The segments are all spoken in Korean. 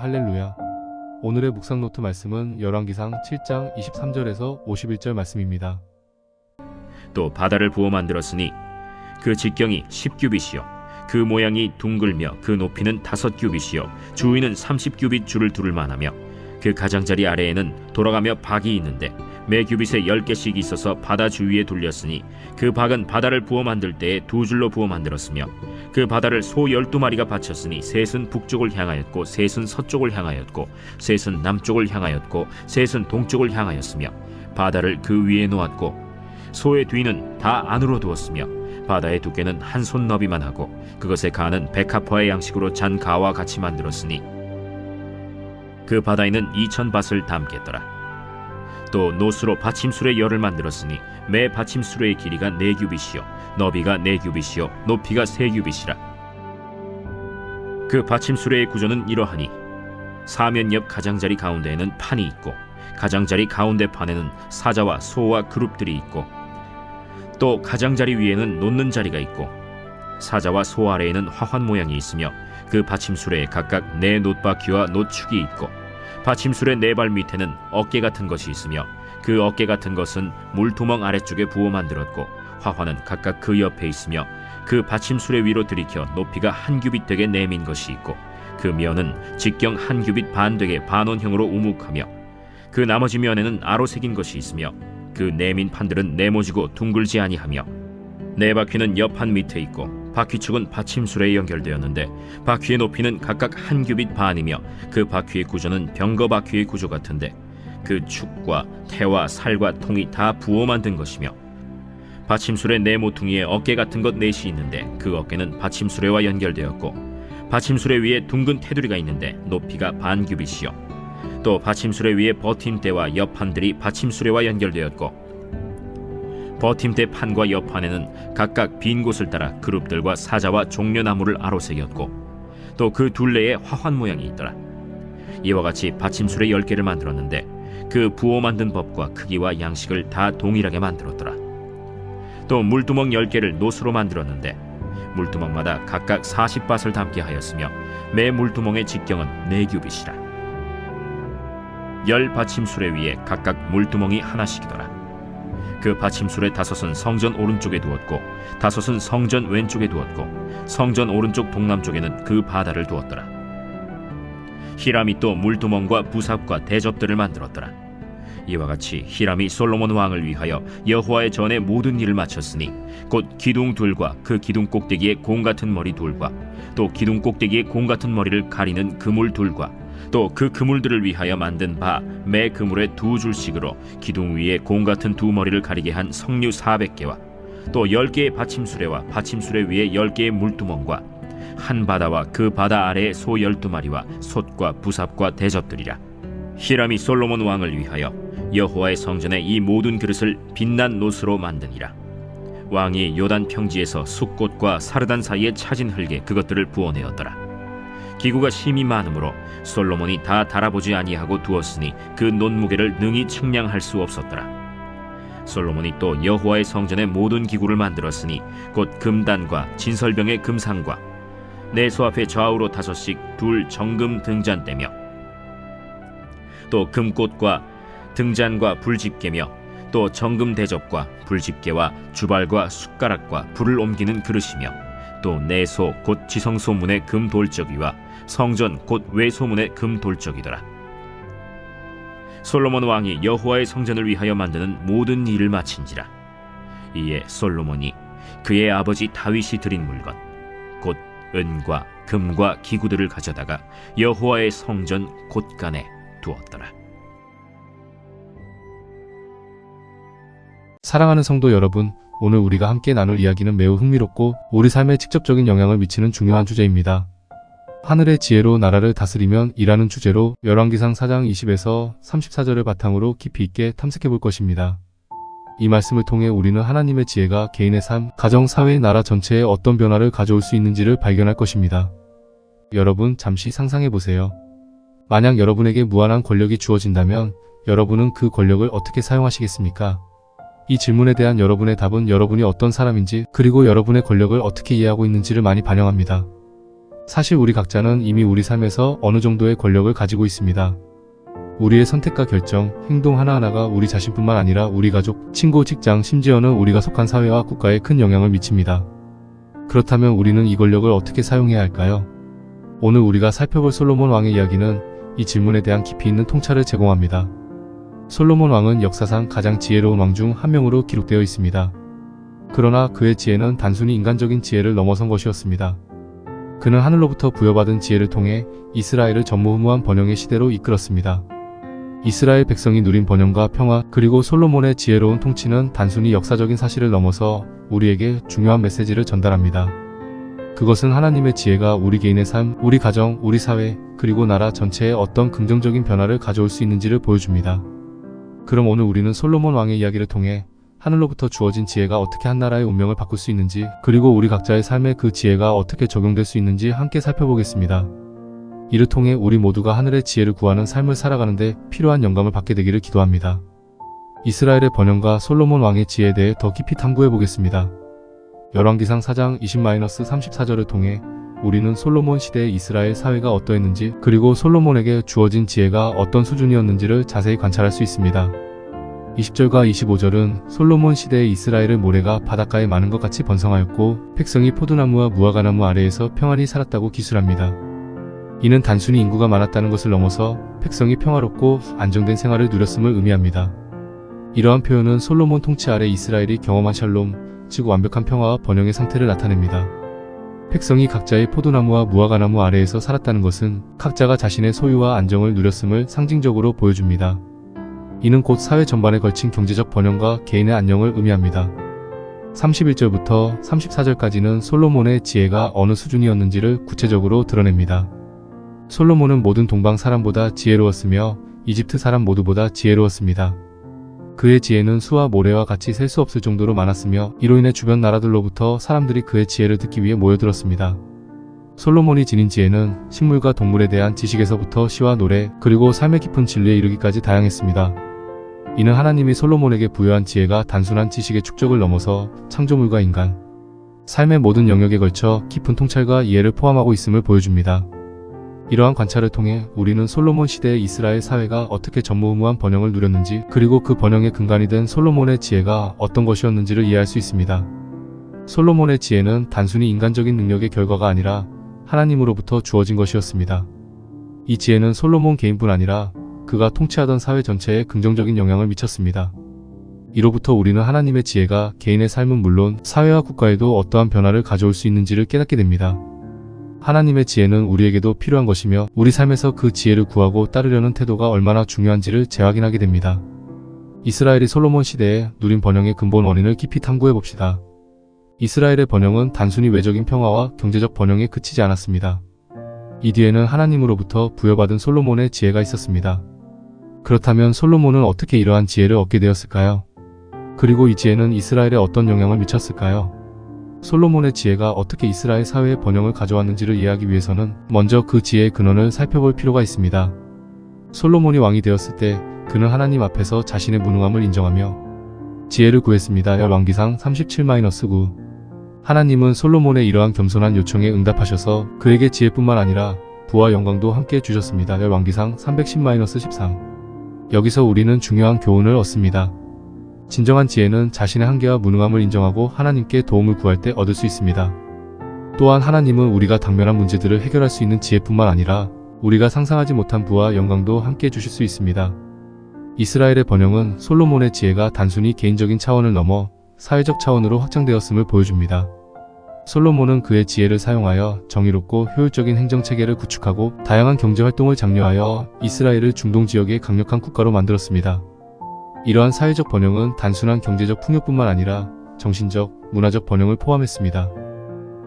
할렐루야. 오늘의 묵상 노트 말씀은 열왕기상 7장 23절에서 51절 말씀입니다. 또 바다를 부어 만들었으니 그 직경이 10규빗이요 그 모양이 둥글며 그 높이는 다섯 규빗이요 주위는 30규빗 줄을 두를 만하며 그 가장자리 아래에는 돌아가며 박이 있는데 매 규빗에 열 개씩 있어서 바다 주위에 둘렸으니 그 박은 바다를 부어 만들 때에 두 줄로 부어 만들었으며 그 바다를 소 열두 마리가 바쳤으니 셋은 북쪽을 향하였고 셋은 서쪽을 향하였고 셋은 남쪽을 향하였고 셋은 동쪽을 향하였으며 바다를 그 위에 놓았고 소의 뒤는 다 안으로 두었으며 바다의 두께는 한 손 너비만 하고 그것의 가는 백합화의 양식으로 잔 가와 같이 만들었으니 그 바다에는 이천 밭을 담겠더라. 또 노수로 받침술의 열을 만들었으니 매 받침술의 길이가 네 규빗이요 너비가 네 규빗이요 높이가 세 규빗이라. 그 받침술의 구조는 이러하니 사면 옆 가장자리 가운데에는 판이 있고 가장자리 가운데 판에는 사자와 소와 그룹들이 있고 또 가장자리 위에는 놓는 자리가 있고 사자와 소 아래에는 화환 모양이 있으며 그 받침술에 각각 네 놋바퀴와 놋축이 있고 받침술의 네 발 밑에는 어깨 같은 것이 있으며 그 어깨 같은 것은 물두멍 아래쪽에 부어 만들었고 화환은 각각 그 옆에 있으며 그 받침술의 위로 들이켜 높이가 한 규빗 되게 내민 것이 있고 그 면은 직경 한 규빗 반 되게 반원형으로 우묵하며 그 나머지 면에는 아로 새긴 것이 있으며 그 내민 판들은 네모지고 둥글지 아니하며 네 바퀴는 옆판 밑에 있고 바퀴축은 받침술에 연결되었는데 바퀴의 높이는 각각 한 규빗 반이며 그 바퀴의 구조는 병거 바퀴의 구조 같은데 그 축과 태와 살과 통이 다 부어 만든 것이며 받침술의 네 모퉁이에 어깨 같은 것 넷이 있는데 그 어깨는 받침술에와 연결되었고 받침술에 위에 둥근 테두리가 있는데 높이가 반 규빗이요. 또 받침술에 위에 버팀대와 옆판들이 받침술에와 연결되었고 버팀대 판과 옆판에는 각각 빈 곳을 따라 그룹들과 사자와 종려나무를 아로새겼고 또 그 둘레에 화환 모양이 있더라. 이와 같이 받침술의 열 개를 만들었는데 그 부어 만든 법과 크기와 양식을 다 동일하게 만들었더라. 또 물두멍 열 개를 노수로 만들었는데 물두멍마다 각각 사십 밭을 담게 하였으며 매 물두멍의 직경은 네 규빗이라. 열 받침술에 위에 각각 물두멍이 하나씩이더라. 그 받침술의 다섯은 성전 오른쪽에 두었고 다섯은 성전 왼쪽에 두었고 성전 오른쪽 동남쪽에는 그 바다를 두었더라. 히람이 또 물두멍과 부삽과 대접들을 만들었더라. 이와 같이 히람이 솔로몬 왕을 위하여 여호와의 전에 모든 일을 마쳤으니 곧 기둥 둘과 그 기둥 꼭대기에 공 같은 머리 둘과 또 기둥 꼭대기에 공 같은 머리를 가리는 그물 둘과 또 그 그물들을 위하여 만든 바 매 그물에 두 줄씩으로 기둥 위에 공 같은 두 머리를 가리게 한 석류 400개와 또 열 개의 받침수레와 받침수레 위에 열 개의 물두멍과 한 바다와 그 바다 아래에 소 열두 마리와 솥과 부삽과 대접들이라. 히람이 솔로몬 왕을 위하여 여호와의 성전에 이 모든 그릇을 빛난 노스로 만드니라. 왕이 요단 평지에서 숫꽃과 사르단 사이에 차진 흙에 그것들을 부어내었더라 기구가 심이 많으므로 솔로몬이 다 달아보지 아니하고 두었으니 그 논무게를 능히 측량할 수 없었더라. 솔로몬이 또 여호와의 성전의 모든 기구를 만들었으니 곧 금단과 진설병의 금상과 내소 앞에 좌우로 다섯씩 둘 정금 등잔대며 또 금꽃과 등잔과 불집게며 또 정금 대접과 불집게와 주발과 숟가락과 불을 옮기는 그릇이며 또 내소 곧 지성소문의 금 돌적이와 성전 곧 외소문의 금 돌적이더라. 솔로몬 왕이 여호와의 성전을 위하여 만드는 모든 일을 마친지라. 이에 솔로몬이 그의 아버지 다윗이 드린 물건 곧 은과 금과 기구들을 가져다가 여호와의 성전 곳간에 두었더라. 사랑하는 성도 여러분, 오늘 우리가 함께 나눌 이야기는 매우 흥미롭고 우리 삶에 직접적인 영향을 미치는 중요한 주제입니다. 하늘의 지혜로 나라를 다스리면 이라는 주제로 열왕기상 4장 20에서 34절을 바탕으로 깊이 있게 탐색해 볼 것입니다. 이 말씀을 통해 우리는 하나님의 지혜가 개인의 삶, 가정, 사회, 나라 전체에 어떤 변화를 가져올 수 있는지를 발견할 것입니다. 여러분 잠시 상상해 보세요. 만약 여러분에게 무한한 권력이 주어진다면 여러분은 그 권력을 어떻게 사용하시겠습니까? 이 질문에 대한 여러분의 답은 여러분이 어떤 사람인지 그리고 여러분의 권력을 어떻게 이해하고 있는지를 많이 반영합니다. 사실 우리 각자는 이미 우리 삶에서 어느 정도의 권력을 가지고 있습니다. 우리의 선택과 결정, 행동 하나하나가 우리 자신뿐만 아니라 우리 가족, 친구, 직장, 심지어는 우리가 속한 사회와 국가에 큰 영향을 미칩니다. 그렇다면 우리는 이 권력을 어떻게 사용해야 할까요? 오늘 우리가 살펴볼 솔로몬 왕의 이야기는 이 질문에 대한 깊이 있는 통찰을 제공합니다. 솔로몬 왕은 역사상 가장 지혜로운 왕 중 한 명으로 기록되어 있습니다. 그러나 그의 지혜는 단순히 인간적인 지혜를 넘어선 것이었습니다. 그는 하늘로부터 부여받은 지혜를 통해 이스라엘을 전무후무한 번영의 시대로 이끌었습니다. 이스라엘 백성이 누린 번영과 평화 그리고 솔로몬의 지혜로운 통치는 단순히 역사적인 사실을 넘어서 우리에게 중요한 메시지를 전달합니다. 그것은 하나님의 지혜가 우리 개인의 삶, 우리 가정, 우리 사회, 그리고 나라 전체에 어떤 긍정적인 변화를 가져올 수 있는지를 보여줍니다. 그럼 오늘 우리는 솔로몬 왕의 이야기를 통해 하늘로부터 주어진 지혜가 어떻게 한 나라의 운명을 바꿀 수 있는지, 그리고 우리 각자의 삶에 그 지혜가 어떻게 적용될 수 있는지 함께 살펴보겠습니다. 이를 통해 우리 모두가 하늘의 지혜를 구하는 삶을 살아가는데 필요한 영감을 받게 되기를 기도합니다. 이스라엘의 번영과 솔로몬 왕의 지혜에 대해 더 깊이 탐구해 보겠습니다. 열왕기상 4장 20-34절을 통해 우리는 솔로몬 시대의 이스라엘 사회가 어떠했는지 그리고 솔로몬에게 주어진 지혜가 어떤 수준이었는지를 자세히 관찰할 수 있습니다. 20절과 25절은 솔로몬 시대의 이스라엘의 모래가 바닷가에 많은 것 같이 번성하였고 백성이 포도나무와 무화과나무 아래에서 평안히 살았다고 기술합니다. 이는 단순히 인구가 많았다는 것을 넘어서 백성이 평화롭고 안정된 생활을 누렸음을 의미합니다. 이러한 표현은 솔로몬 통치 아래 이스라엘이 경험한 샬롬, 즉 완벽한 평화와 번영의 상태를 나타냅니다. 백성이 각자의 포도나무와 무화과나무 아래에서 살았다는 것은 각자가 자신의 소유와 안정을 누렸음을 상징적으로 보여줍니다. 이는 곧 사회 전반에 걸친 경제적 번영과 개인의 안녕을 의미합니다. 31절부터 34절까지는 솔로몬의 지혜가 어느 수준이었는지를 구체적으로 드러냅니다. 솔로몬은 모든 동방 사람보다 지혜로웠으며 이집트 사람 모두보다 지혜로웠습니다. 그의 지혜는 수와 모래와 같이 셀 수 없을 정도로 많았으며 이로 인해 주변 나라들로부터 사람들이 그의 지혜를 듣기 위해 모여들었습니다. 솔로몬이 지닌 지혜는 식물과 동물에 대한 지식에서부터 시와 노래 그리고 삶의 깊은 진리에 이르기까지 다양했습니다. 이는 하나님이 솔로몬에게 부여한 지혜가 단순한 지식의 축적을 넘어서 창조물과 인간, 삶의 모든 영역에 걸쳐 깊은 통찰과 이해를 포함하고 있음을 보여줍니다. 이러한 관찰을 통해 우리는 솔로몬 시대의 이스라엘 사회가 어떻게 전무후무한 번영을 누렸는지 그리고 그 번영의 근간이 된 솔로몬의 지혜가 어떤 것이었는지를 이해할 수 있습니다. 솔로몬의 지혜는 단순히 인간적인 능력의 결과가 아니라 하나님으로부터 주어진 것이었습니다. 이 지혜는 솔로몬 개인뿐 아니라 그가 통치하던 사회 전체에 긍정적인 영향을 미쳤습니다. 이로부터 우리는 하나님의 지혜가 개인의 삶은 물론 사회와 국가에도 어떠한 변화를 가져올 수 있는지를 깨닫게 됩니다. 하나님의 지혜는 우리에게도 필요한 것이며 우리 삶에서 그 지혜를 구하고 따르려는 태도가 얼마나 중요한지를 재확인하게 됩니다. 이스라엘이 솔로몬 시대에 누린 번영의 근본 원인을 깊이 탐구해 봅시다. 이스라엘의 번영은 단순히 외적인 평화와 경제적 번영에 그치지 않았습니다. 이 뒤에는 하나님으로부터 부여받은 솔로몬의 지혜가 있었습니다. 그렇다면 솔로몬은 어떻게 이러한 지혜를 얻게 되었을까요? 그리고 이 지혜는 이스라엘에 어떤 영향을 미쳤을까요? 솔로몬의 지혜가 어떻게 이스라엘 사회의 번영을 가져왔는지를 이해하기 위해서는 먼저 그 지혜의 근원을 살펴볼 필요가 있습니다. 솔로몬이 왕이 되었을 때 그는 하나님 앞에서 자신의 무능함을 인정하며 지혜를 구했습니다. 열왕기상 37-9 하나님은 솔로몬의 이러한 겸손한 요청에 응답하셔서 그에게 지혜뿐만 아니라 부와 영광도 함께 주셨습니다. 열왕기상 310-13 여기서 우리는 중요한 교훈을 얻습니다. 진정한 지혜는 자신의 한계와 무능함을 인정하고 하나님께 도움을 구할 때 얻을 수 있습니다. 또한 하나님은 우리가 당면한 문제들을 해결할 수 있는 지혜뿐만 아니라 우리가 상상하지 못한 부와 영광도 함께 주실 수 있습니다. 이스라엘의 번영은 솔로몬의 지혜가 단순히 개인적인 차원을 넘어 사회적 차원으로 확장되었음을 보여줍니다. 솔로몬은 그의 지혜를 사용하여 정의롭고 효율적인 행정체계를 구축하고 다양한 경제활동을 장려하여 이스라엘을 중동 지역의 강력한 국가로 만들었습니다. 이러한 사회적 번영은 단순한 경제적 풍요뿐만 아니라 정신적, 문화적 번영을 포함했습니다.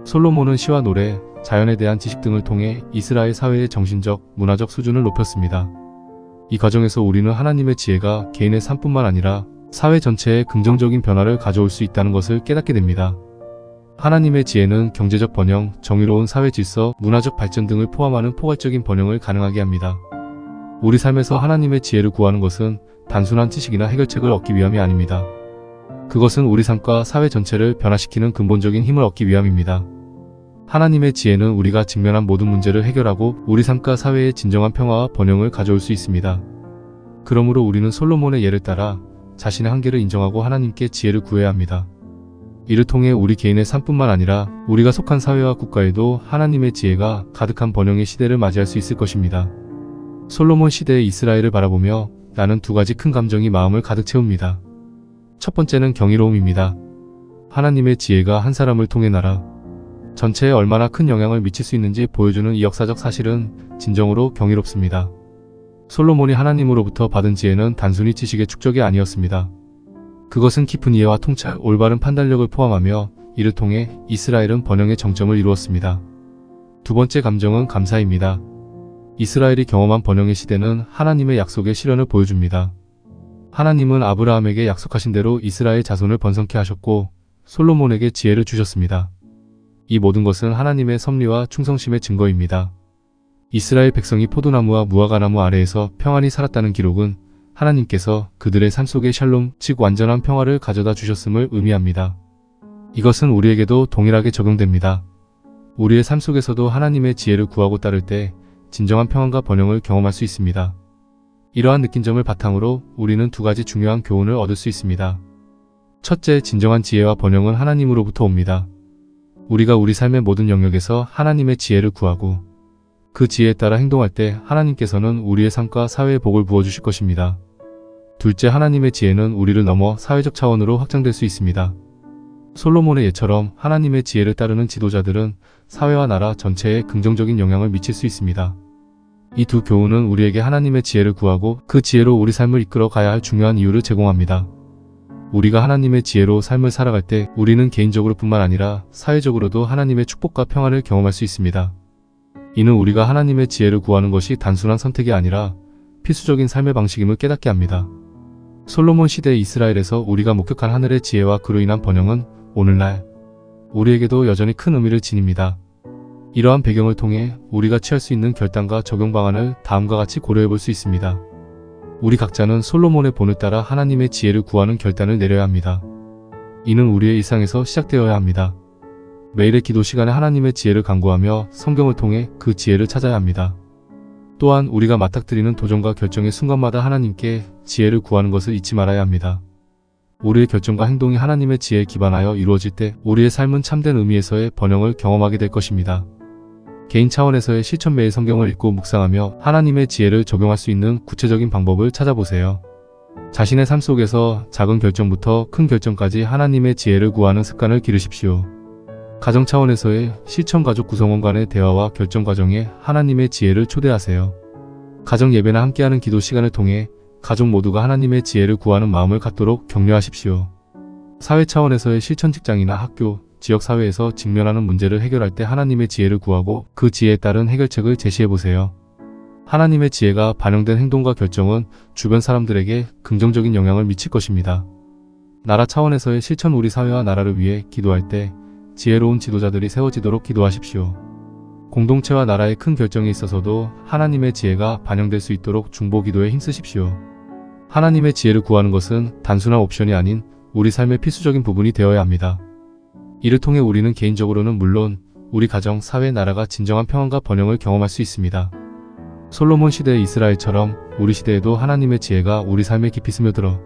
솔로몬은 시와 노래, 자연에 대한 지식 등을 통해 이스라엘 사회의 정신적, 문화적 수준을 높였습니다. 이 과정에서 우리는 하나님의 지혜가 개인의 삶뿐만 아니라 사회 전체에 긍정적인 변화를 가져올 수 있다는 것을 깨닫게 됩니다. 하나님의 지혜는 경제적 번영, 정의로운 사회 질서, 문화적 발전 등을 포함하는 포괄적인 번영을 가능하게 합니다. 우리 삶에서 하나님의 지혜를 구하는 것은 단순한 지식이나 해결책을 얻기 위함이 아닙니다. 그것은 우리 삶과 사회 전체를 변화시키는 근본적인 힘을 얻기 위함입니다. 하나님의 지혜는 우리가 직면한 모든 문제를 해결하고 우리 삶과 사회의 진정한 평화와 번영을 가져올 수 있습니다. 그러므로 우리는 솔로몬의 예를 따라 자신의 한계를 인정하고 하나님께 지혜를 구해야 합니다. 이를 통해 우리 개인의 삶뿐만 아니라 우리가 속한 사회와 국가에도 하나님의 지혜가 가득한 번영의 시대를 맞이할 수 있을 것입니다. 솔로몬 시대의 이스라엘을 바라보며 나는 두 가지 큰 감정이 마음을 가득 채웁니다. 첫 번째는 경이로움입니다. 하나님의 지혜가 한 사람을 통해 나라 전체에 얼마나 큰 영향을 미칠 수 있는지 보여주는 이 역사적 사실은 진정으로 경이롭습니다. 솔로몬이 하나님으로부터 받은 지혜는 단순히 지식의 축적이 아니었습니다. 그것은 깊은 이해와 통찰, 올바른 판단력을 포함하며 이를 통해 이스라엘은 번영의 정점을 이루었습니다. 두 번째 감정은 감사입니다. 이스라엘이 경험한 번영의 시대는 하나님의 약속의 실현을 보여줍니다. 하나님은 아브라함에게 약속하신 대로 이스라엘 자손을 번성케 하셨고 솔로몬에게 지혜를 주셨습니다. 이 모든 것은 하나님의 섭리와 충성심의 증거입니다. 이스라엘 백성이 포도나무와 무화과나무 아래에서 평안히 살았다는 기록은 하나님께서 그들의 삶 속에 샬롬, 즉 완전한 평화를 가져다 주셨음을 의미합니다. 이것은 우리에게도 동일하게 적용됩니다. 우리의 삶 속에서도 하나님의 지혜를 구하고 따를 때 진정한 평안과 번영을 경험할 수 있습니다. 이러한 느낀 점을 바탕으로 우리는 두 가지 중요한 교훈을 얻을 수 있습니다. 첫째, 진정한 지혜와 번영은 하나님으로부터 옵니다. 우리가 우리 삶의 모든 영역에서 하나님의 지혜를 구하고 그 지혜에 따라 행동할 때 하나님께서는 우리의 삶과 사회에 복을 부어주실 것입니다. 둘째, 하나님의 지혜는 우리를 넘어 사회적 차원으로 확장될 수 있습니다. 솔로몬의 예처럼 하나님의 지혜를 따르는 지도자들은 사회와 나라 전체에 긍정적인 영향을 미칠 수 있습니다. 이 두 교훈은 우리에게 하나님의 지혜를 구하고 그 지혜로 우리 삶을 이끌어 가야 할 중요한 이유를 제공합니다. 우리가 하나님의 지혜로 삶을 살아갈 때 우리는 개인적으로 뿐만 아니라 사회적으로도 하나님의 축복과 평안을 경험할 수 있습니다. 이는 우리가 하나님의 지혜를 구하는 것이 단순한 선택이 아니라 필수적인 삶의 방식임을 깨닫게 합니다. 솔로몬 시대 이스라엘에서 우리가 목격한 하늘의 지혜와 그로 인한 번영은 오늘날 우리에게도 여전히 큰 의미를 지닙니다. 이러한 배경을 통해 우리가 취할 수 있는 결단과 적용 방안을 다음과 같이 고려해 볼 수 있습니다. 우리 각자는 솔로몬의 본을 따라 하나님의 지혜를 구하는 결단을 내려야 합니다. 이는 우리의 일상에서 시작되어야 합니다. 매일의 기도 시간에 하나님의 지혜를 간구하며 성경을 통해 그 지혜를 찾아야 합니다. 또한 우리가 맞닥뜨리는 도전과 결정의 순간마다 하나님께 지혜를 구하는 것을 잊지 말아야 합니다. 우리의 결정과 행동이 하나님의 지혜에 기반하여 이루어질 때 우리의 삶은 참된 의미에서의 번영을 경험하게 될 것입니다. 개인 차원에서의 실천 매일 성경을 읽고 묵상하며 하나님의 지혜를 적용할 수 있는 구체적인 방법을 찾아보세요. 자신의 삶 속에서 작은 결정부터 큰 결정까지 하나님의 지혜를 구하는 습관을 기르십시오. 가정 차원에서의 실천 가족 구성원 간의 대화와 결정 과정에 하나님의 지혜를 초대하세요. 가정 예배나 함께하는 기도 시간을 통해 가족 모두가 하나님의 지혜를 구하는 마음을 갖도록 격려하십시오. 사회 차원에서의 실천 직장이나 학교, 지역 사회에서 직면하는 문제를 해결할 때 하나님의 지혜를 구하고 그 지혜에 따른 해결책을 제시해 보세요. 하나님의 지혜가 반영된 행동과 결정은 주변 사람들에게 긍정적인 영향을 미칠 것입니다. 나라 차원에서의 실천 우리 사회와 나라를 위해 기도할 때 지혜로운 지도자들이 세워지도록 기도하십시오. 공동체와 나라의 큰 결정에 있어서도 하나님의 지혜가 반영될 수 있도록 중보 기도에 힘쓰십시오. 하나님의 지혜를 구하는 것은 단순한 옵션이 아닌 우리 삶의 필수적인 부분이 되어야 합니다. 이를 통해 우리는 개인적으로는 물론 우리 가정, 사회, 나라가 진정한 평안과 번영을 경험할 수 있습니다. 솔로몬 시대의 이스라엘처럼 우리 시대에도 하나님의 지혜가 우리 삶에 깊이 스며들어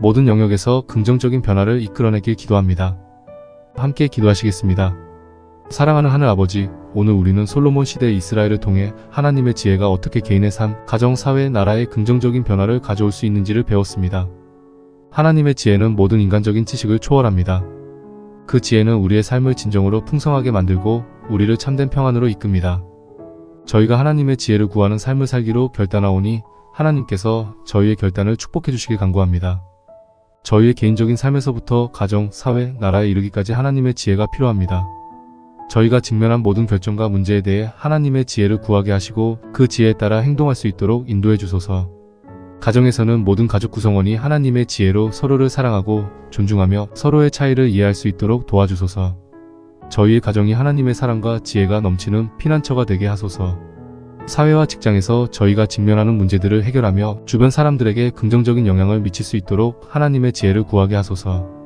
모든 영역에서 긍정적인 변화를 이끌어내길 기도합니다. 함께 기도하시겠습니다. 사랑하는 하늘 아버지, 오늘 우리는 솔로몬 시대의 이스라엘을 통해 하나님의 지혜가 어떻게 개인의 삶, 가정, 사회, 나라에 긍정적인 변화를 가져올 수 있는지를 배웠습니다. 하나님의 지혜는 모든 인간적인 지식을 초월합니다. 그 지혜는 우리의 삶을 진정으로 풍성하게 만들고 우리를 참된 평안으로 이끕니다. 저희가 하나님의 지혜를 구하는 삶을 살기로 결단하오니 하나님께서 저희의 결단을 축복해 주시길 간구합니다. 저희의 개인적인 삶에서부터 가정, 사회, 나라에 이르기까지 하나님의 지혜가 필요합니다. 저희가 직면한 모든 결정과 문제에 대해 하나님의 지혜를 구하게 하시고 그 지혜에 따라 행동할 수 있도록 인도해 주소서. 가정에서는 모든 가족 구성원이 하나님의 지혜로 서로를 사랑하고 존중하며 서로의 차이를 이해할 수 있도록 도와주소서. 저희의 가정이 하나님의 사랑과 지혜가 넘치는 피난처가 되게 하소서. 사회와 직장에서 저희가 직면하는 문제들을 해결하며 주변 사람들에게 긍정적인 영향을 미칠 수 있도록 하나님의 지혜를 구하게 하소서.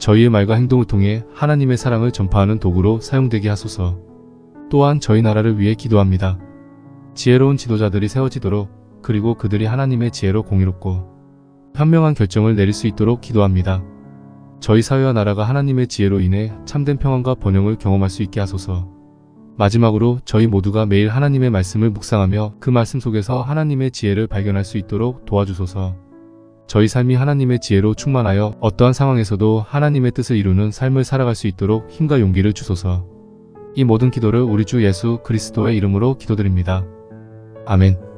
저희의 말과 행동을 통해 하나님의 사랑을 전파하는 도구로 사용되게 하소서. 또한 저희 나라를 위해 기도합니다. 지혜로운 지도자들이 세워지도록 그리고 그들이 하나님의 지혜로 공의롭고 현명한 결정을 내릴 수 있도록 기도합니다. 저희 사회와 나라가 하나님의 지혜로 인해 참된 평안과 번영을 경험할 수 있게 하소서. 마지막으로 저희 모두가 매일 하나님의 말씀을 묵상하며 그 말씀 속에서 하나님의 지혜를 발견할 수 있도록 도와주소서. 저희 삶이 하나님의 지혜로 충만하여 어떠한 상황에서도 하나님의 뜻을 이루는 삶을 살아갈 수 있도록 힘과 용기를 주소서. 이 모든 기도를 우리 주 예수 그리스도의 이름으로 기도드립니다. 아멘.